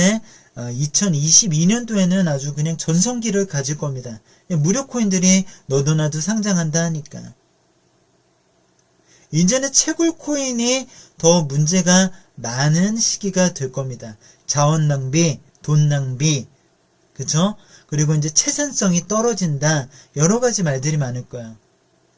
현재 2022년도에는 아주 그냥 전성기를 가질 겁니다. 무료 코인들이 너도나도 상장한다 하니까. 이제는 채굴 코인이 더 문제가 많은 시기가 될 겁니다. 자원 낭비, 돈 낭비, 그쵸? 그리고 이제 채산성이 떨어진다. 여러 가지 말들이 많을 거예요.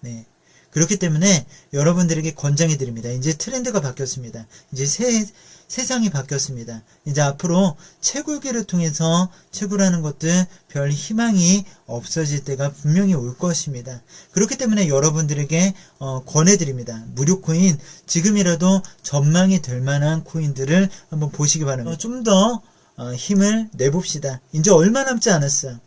네. 그렇기 때문에 여러분들에게 권장해 드립니다. 이제 트렌드가 바뀌었습니다. 이제 세, 세상이 바뀌었습니다. 이제 앞으로 채굴기를 통해서 채굴하는 것들 별 희망이 없어질 때가 분명히 올 것입니다. 그렇기 때문에 여러분들에게 어, 권해드립니다. 무료 코인 지금이라도 전망이 될 만한 코인들을 한번 보시기 바랍니다. 어, 좀더 어, 힘을 내봅시다. 이제 얼마 남지 않았어요.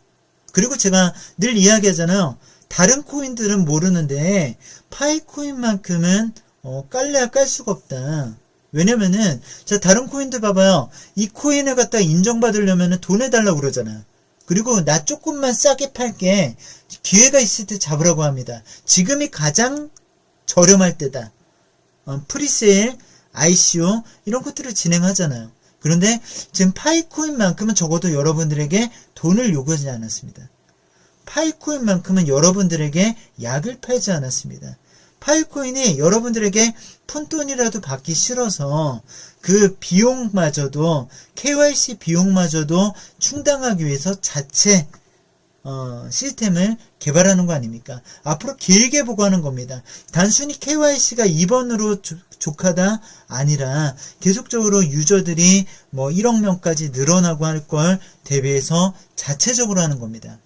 그리고 제가 늘 이야기하잖아요. 다른 코인들은 모르는데 파이코인만큼은 어, 깔래야 깔 수가 없다. 왜냐면은 자 다른 코인들 봐봐요. 이 코인을 갖다 인정받으려면 돈 해달라고 그러잖아. 그리고 나 조금만 싸게 팔게 기회가 있을 때 잡으라고 합니다. 지금이 가장 저렴할 때다. 어, 프리세일, ICO 이런 것들을 진행하잖아요. 그런데 지금 파이코인만큼은 적어도 여러분들에게 돈을 요구하지 않았습니다. 파이코인만큼은 여러분들에게 약을 팔지 않았습니다. 파이코인이 여러분들에게 푼돈이라도 받기 싫어서 그 비용마저도 KYC 비용마저도 충당하기 위해서 자체 어, 시스템을 개발하는 거 아닙니까? 앞으로 길게 보고하는 겁니다. 단순히 KYC가 2번으로 족하다 아니라 계속적으로 유저들이 뭐 1억 명까지 늘어나고 할 걸 대비해서 자체적으로 하는 겁니다.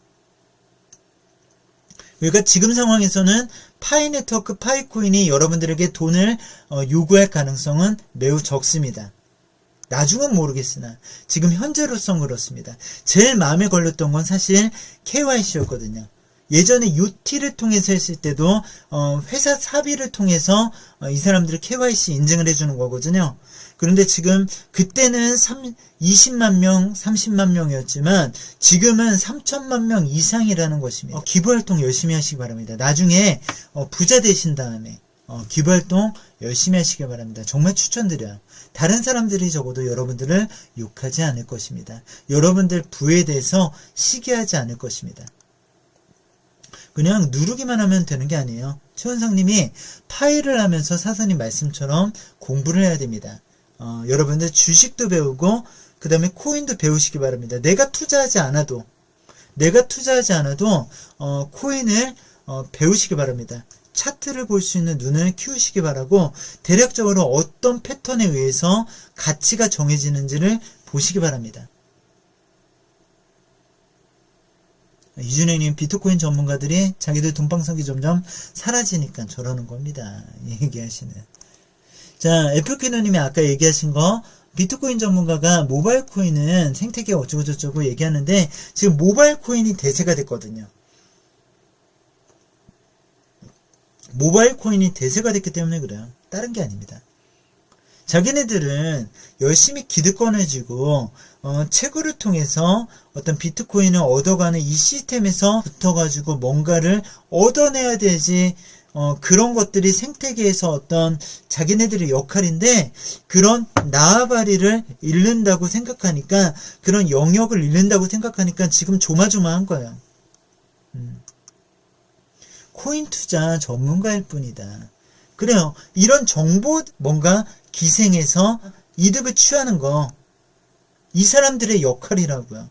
그러니까 지금 상황에서는 파이 네트워크 파이코인이 여러분들에게 돈을 어, 요구할 가능성은 매우 적습니다. 나중은 모르겠으나 지금 현재로선 그렇습니다. 제일 마음에 걸렸던 건 사실 KYC였거든요. 예전에 UT를 통해서 했을 때도 어, 회사 사비를 통해서 어, 이 사람들을 KYC 인증을 해주는 거거든요. 그런데 지금 그때는 3, 20만 명, 30만 명이었지만 지금은 3천만 명 이상이라는 것입니다. 어, 기부활동 열심히 하시기 바랍니다. 나중에 어, 부자 되신 다음에 어, 기부활동 열심히 하시기 바랍니다. 정말 추천드려요. 다른 사람들이 적어도 여러분들을 욕하지 않을 것입니다. 여러분들 부에 대해서 시기하지 않을 것입니다. 그냥 누르기만 하면 되는 게 아니에요. 최원상님이 파일을 하면서 사선님 말씀처럼 공부를 해야 됩니다. 어, 여러분들 주식도 배우고 그 다음에 코인도 배우시기 바랍니다. 내가 투자하지 않아도 내가 투자하지 않아도 어, 코인을 어, 배우시기 바랍니다. 차트를 볼 수 있는 눈을 키우시기 바라고 대략적으로 어떤 패턴에 의해서 가치가 정해지는지를 보시기 바랍니다. 이준행님 비트코인 전문가들이 자기들 돈방석이 점점 사라지니까 저러는 겁니다. 얘기하시는. 자, 애플캐너님이 아까 얘기하신 거 비트코인 전문가가 모바일 코인은 생태계 어쩌고저쩌고 얘기하는데 지금 모바일 코인이 대세가 됐거든요. 모바일 코인이 대세가 됐기 때문에 그래요. 다른 게 아닙니다. 자기네들은 열심히 기득권해지고 어, 채굴을 통해서 어떤 비트코인을 얻어가는 이 시스템에서 붙어가지고 뭔가를 얻어내야 되지 어, 그런 것들이 생태계에서 어떤 자기네들의 역할인데 그런 나아바리를 잃는다고 생각하니까 그런 영역을 잃는다고 생각하니까 지금 조마조마한 거예요. 음. 코인 투자 전문가일 뿐이다. 그래요. 이런 정보 뭔가 기생해서 이득을 취하는 거 이 사람들의 역할이라고요.